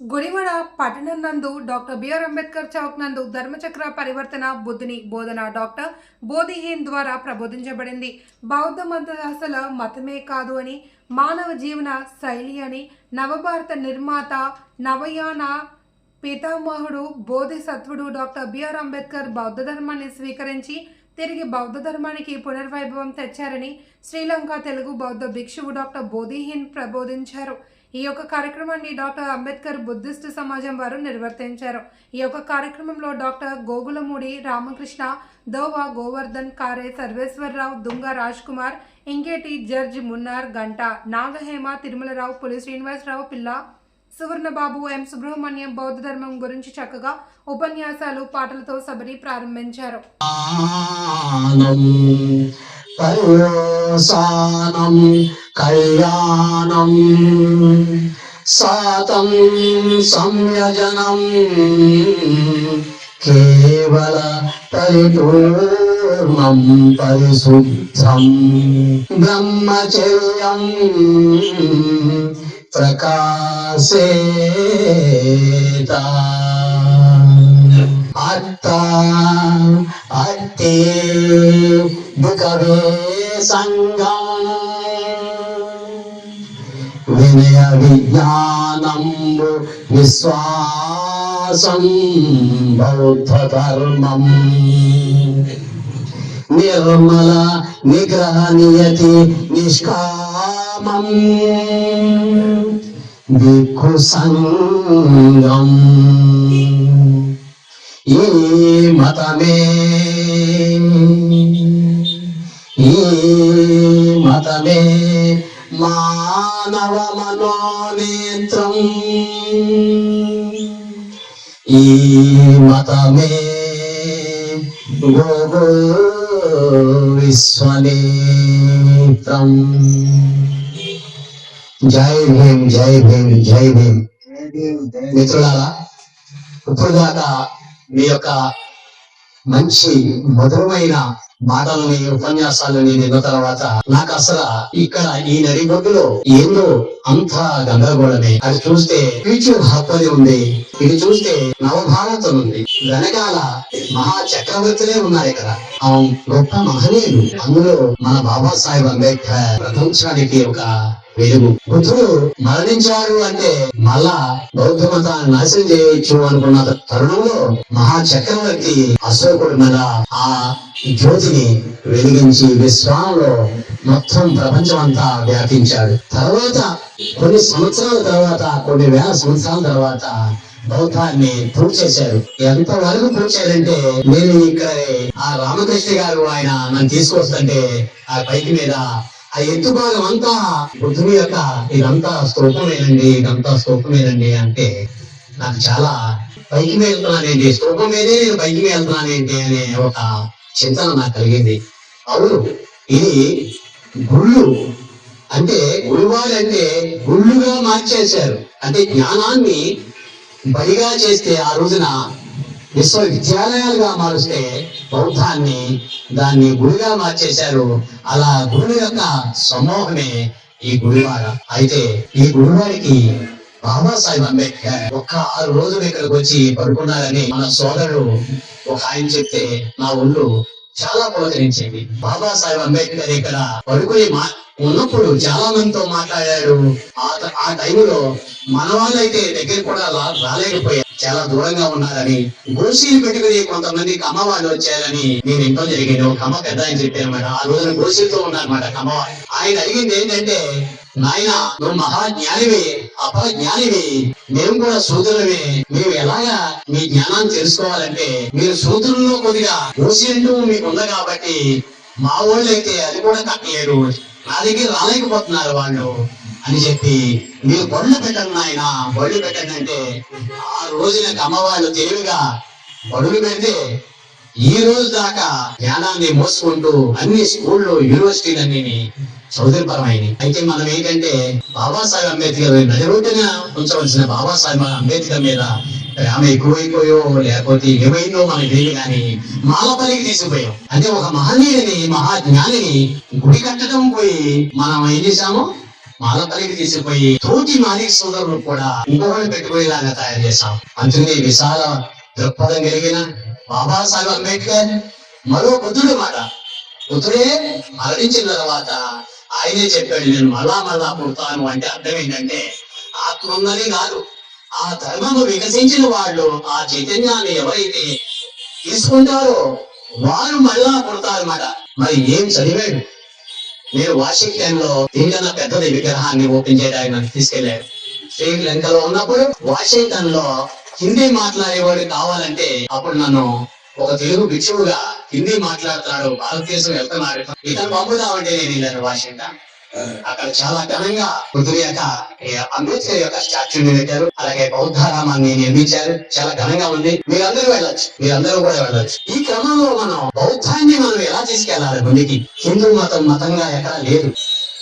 గుడివాడ పట్టణం నందు doctor BR Ambedkar Chowk నందు ధర్మచక్ర పరివర్తన బుద్ధిని బోధన డాక్టర్ బోధిహీన్ ద్వారా ప్రబోధించబడింది. బౌద్ధ మత అసలు మతమే కాదు అని మానవ జీవన శైలి అని నవభారత నిర్మాత నవయాన పితామహుడు బోధిసత్వుడు డాక్టర్ బిఆర్ అంబేద్కర్ బౌద్ధ ధర్మాన్ని స్వీకరించి తిరిగి బౌద్ధ ధర్మానికి పునర్వైభవం తెచ్చారని శ్రీలంక తెలుగు బౌద్ధ భిక్షువు డాక్టర్ బోధిహీన్ ప్రబోధించారు. ఈ యొక్క కార్యక్రమాన్ని డాక్టర్ అంబేద్కర్ బుద్ధిస్ట్ సమాజం వారు నిర్వర్తించారు. ఈ యొక్క కార్యక్రమంలో డాక్టర్ గోగులమూడి రామకృష్ణ దోవా గోవర్ధన్ కారే సర్వేశ్వరరావు దుంగ రాజ్ కుమార్ ఇంకేటి జడ్జ్ మున్నార్ గంట నాగహేమ తిరుమలరావు పులి శ్రీనివాసరావు పిల్ల సువర్ణబాబు ఎం సుబ్రహ్మణ్యం బౌద్ధ ధర్మం గురించి చక్కగా ఉపన్యాసాలు పాటలతో సబరి ప్రారంభించారు. शान्तिमवसानं कल्याणं सातं संयजनं केवल परिपूर्णं परिशुद्धं ब्रह्मचर्यं प्रकाशेता। अत्ता अत्ते దుఃఖవే సంగం వినయ విజ్ఞానం విశ్వాసం బౌద్ధ ధర్మం. నిర్మల నిగ్రహ నియతి నిష్కామం. దిక్కు సంగం ఈ మతమే మతమే మానవ మనోనేత్రం ఈ మతమే గోగో విశ్వనేత్రం. జై భీమ్ జై భీమ్ జై భీమ్. మిత్రులారా ఇప్పుడు దాకా మీ యొక్క మంచి మధురమైన మాటలని ఉపన్యాసాలని విన్న తర్వాత నాకు అసలు ఇక్కడ ఈ నడిబొడ్డులో ఏందో అంత గందరగోళమే. అది చూస్తే ఫ్యూచర్ హబ్ ఉంది. ఇది చూస్తే నవభారతం ఉంది. వెనకాల మహా చక్రవర్తులే ఉన్నాయి ఇక్కడ. అవును గొప్ప మహనీయులు. అందులో మన బాబాసాహెబ్ అంబేద్కర్ ప్రపంచానికి ఒక వెలుగు. బుద్ధుడు మరణించారు అంటే మళ్ళా బౌద్ధ మతాన్ని నాశనం చేయొచ్చు అనుకున్న తరుణంలో మహా చక్రవర్తి అశోకుడు మీద ఆ జ్యోతి జ్యోతిని వెలిగించి విశ్వంలో మొత్తం ప్రపంచం అంతా వ్యాపించాడు. తర్వాత కొన్ని సంవత్సరాల తర్వాత కొన్ని వేల సంవత్సరాల తర్వాత బౌద్ధాన్ని పూర్తి చేశారు ఎంత వరకు పూర్తి చేయాలంటే నేను ఇక్కడ ఆ రామకృష్ణ గారు ఆయన నన్ను తీసుకొస్తుంటే ఆ పైకి మీద ఆ ఎత్తు భాగం అంతా బుద్ధుని యొక్క ఇదంతా స్తూపమేనండి ఇదంతా స్తూపమేనండి అంటే నాకు చాలా పైకి వెళ్తున్నానేంటి స్తూపం మీదే నేను పైకి వెళ్తున్నానేంటి అనే ఒక చింతన నాకు కలిగింది. అవును ఇది గుళ్ళు. అంటే గురువారు అంటే గుళ్ళుగా మార్చేశారు. అంటే జ్ఞానాన్ని బలిగా చేస్తే ఆ రోజున విశ్వవిద్యాలయాలుగా మారుస్తే బౌద్ధాన్ని దాన్ని గుడిగా మార్చేశారు. అలా గురువు యొక్క సమూహమే ఈ గుడివాడ అయితే ఈ గుడివాడికి బాబాసాహెబ్ అంబేద్కర్ ఒక్క ఆరు రోజులు ఇక్కడికి వచ్చి పడుకున్నారని మన సోదరుడు ఒక ఆయన చెప్తే నా ఒళ్ళు చాలా పులకరించింది. బాబాసాహెబ్ అంబేద్కర్ ఇక్కడ పడుకుని మా ఉన్నప్పుడు చాలా మందితో మాట్లాడాడు. ఆ టైంలో మన వాళ్ళైతే దగ్గర కూడా రాలేకపోయారు. చాలా దూరంగా ఉన్నారని గోసీలు పెట్టుకుని కొంతమంది కమ్మ వాళ్ళు వచ్చారని నేను ఇంట్లో జరిగింది. ఒక కమ్మ పెద్ద ఆయన చెప్పారన్నమాట. ఆ రోజున గోసీలతో ఉన్నారన్నమాట కమ్మ ఆయన అడిగింది ఏంటంటే నాయన నువ్వు మహాజ్ఞానివి అపజ్ఞానివి మేము కూడా సూదులమే మేము ఎలాగా మీ జ్ఞానాన్ని తెలుసుకోవాలంటే మీరు సూదుల్లో కొద్దిగా గోసి మీకు ఉంది కాబట్టి మా వాళ్ళు అయితే అది కూడా కట్టలేరు నా దగ్గర రాలేకపోతున్నారు వాళ్ళు అని చెప్పి మీరు బళ్ళు పెట్టండి నాయన బళ్ళు పెట్టండి అంటే ఆ రోజున అమ్మవాళ్ళు తెలివిగా బడులు పెడితే ఈ రోజు దాకా జ్ఞానాన్ని మోసుకుంటూ అన్ని స్కూళ్ళు యూనివర్సిటీలన్నీ సౌదర్యపరమైనవి అయితే మనం ఏంటంటే బాబాసాహెబ్ అంబేద్కర్ నది ఉంచవలసిన బాబాసాహెబ్ అంబేద్కర్ మీద ప్రేమ ఎక్కువైపోయో లేకపోతే ఏమైందో మనకి తెలియదు కానీ మాలపల్లికి తీసుకుపోయాం. అంటే ఒక మహనీయుని మహాజ్ఞానిని గుడి కట్టడం పోయి మనం ఏం చేశాము? మాలపల్లికి తీసుకుపోయి తోటి మాలిక సోదరులు కూడా ఇంకొకటి పెట్టుకునేలాగా తయారు చేశాం. అందుకే విశాల దృక్పథం కలిగిన బాబాసాహెబ్ అంబేద్కర్. మరో బుద్ధుడు మాట. పుత్రుడే మరణించిన తర్వాత ఆయనే చెప్పాడు నేను మళ్ళా మళ్ళా పుడతాను. అంటే అర్థం ఏంటంటే ఆత్మ ఉన్నది కాదు. ఆ ధర్మము వికసించిన వాళ్ళు ఆ చైతన్యాన్ని ఎవరైతే తీసుకుంటారో వారు మళ్ళా పుడతారు అన్నమాట మరి ఏం చదివాడు? నేను వాషింగ్టన్లో దీనికన్నా పెద్దది విగ్రహాన్ని ఓపెన్ చేయడానికి నన్ను తీసుకెళ్ళాడు శ్రీలంకలో ఉన్నప్పుడు వాషింగ్టన్లో హిందీ మాట్లాడేవాడు కావాలంటే అప్పుడు నన్ను ఒక తెలుగు భిక్షువుగా హిందీ మాట్లాడుతున్నాడు భారతదేశం వెళ్తున్నాడు ఇతను పంపుదామంటే నేను వెళ్ళాను వాషింగ్టన్ అక్కడ చాలా ఘనంగా పృథ్వీ యొక్క అంబేద్కర్ యొక్క స్టాచ్యూని పెట్టారు అలాగే బౌద్ధారామాన్ని నిర్మించారు. చాలా ఘనంగా ఉంది. మీరందరూ వెళ్ళొచ్చు. మీరందరూ కూడా వెళ్ళొచ్చు. ఈ క్రమంలో మనం బౌద్ధాన్ని మనం ఎలా తీసుకెళ్ళాలి? ముందుకి హిందూ మతం మతంగా ఎక్కడ లేదు.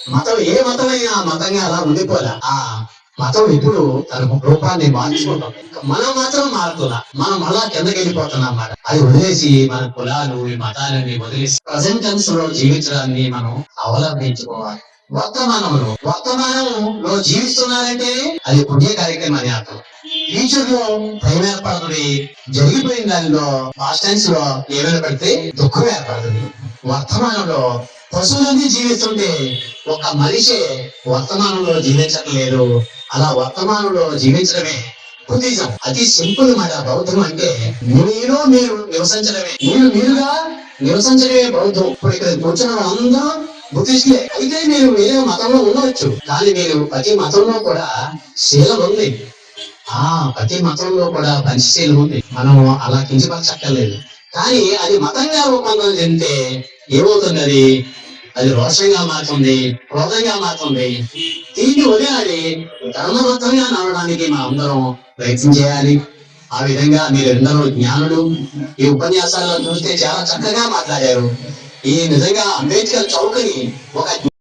మతం ఏ మతమైనా ఆ మతంగా అలా ఉండిపోలే? ఆ మతం ఇప్పుడు తన రూపాన్ని మార్చుకుంటాం. మనం మాత్రం మారుతున్నా. మనం అలా కిందకి వెళ్ళిపోతున్నాం అన్నమాట. అది వదిలేసి మన కులాలు ఈ మతాలని వదిలేసి ప్రజెంట్ టెన్స్లో జీవించడాన్ని మనం అవలంబించుకోవాలి. వర్తమానంలో వర్తమానంలో జీవిస్తున్నారంటే అది పుణ్య కార్యక్రమం అని అర్థం. ఫ్యూచర్లో భయం ఏర్పడుతుంది. జరిగిపోయిన దానిలో పాస్ట్ టైమ్స్లో ఏమైనా పడితే దుఃఖం ఏర్పడుతుంది. వర్తమానంలో పశువులన్నీ జీవిస్తుంటే ఒక మనిషి వర్తమానంలో జీవించట్లేదు. అలా వర్తమానంలో జీవించడమే బుద్ధిజం. అతి సింపుల్ మాట బౌద్ధం అంటే మీలో మీరు నివసించడమే. మీరు మీరుగా నివసించడమే బౌద్ధం. ఇప్పుడు ఇక్కడ కూర్చున్న వాళ్ళందరూ బుద్ధిస్టులే. అయితే మీరు వేరే మతంలో ఉండవచ్చు. కానీ మీరు ప్రతి మతంలో కూడా శీలం ఉంది. ఆ ప్రతి మతంలో కూడా మంచి శీలం ఉంది. మనం అలా కించపరచక్కర్లేదు. కానీ అది మతంగా రూపొందం చెందితే ఏమవుతుంది అది అది రోషంగా మారుతుంది క్రోధంగా మారుతుంది. దీన్ని వదిలాలి ధర్మబద్ధంగా నడవడానికి మనం అందరం ప్రయత్నం చేయాలి. ఆ విధంగా మీరెందరూ జ్ఞానులు ఈ ఉపన్యాసాలను చూస్తే చాలా చక్కగా మాట్లాడారు. ఈ నిజంగా అంబేద్కర్ చౌకని ఒక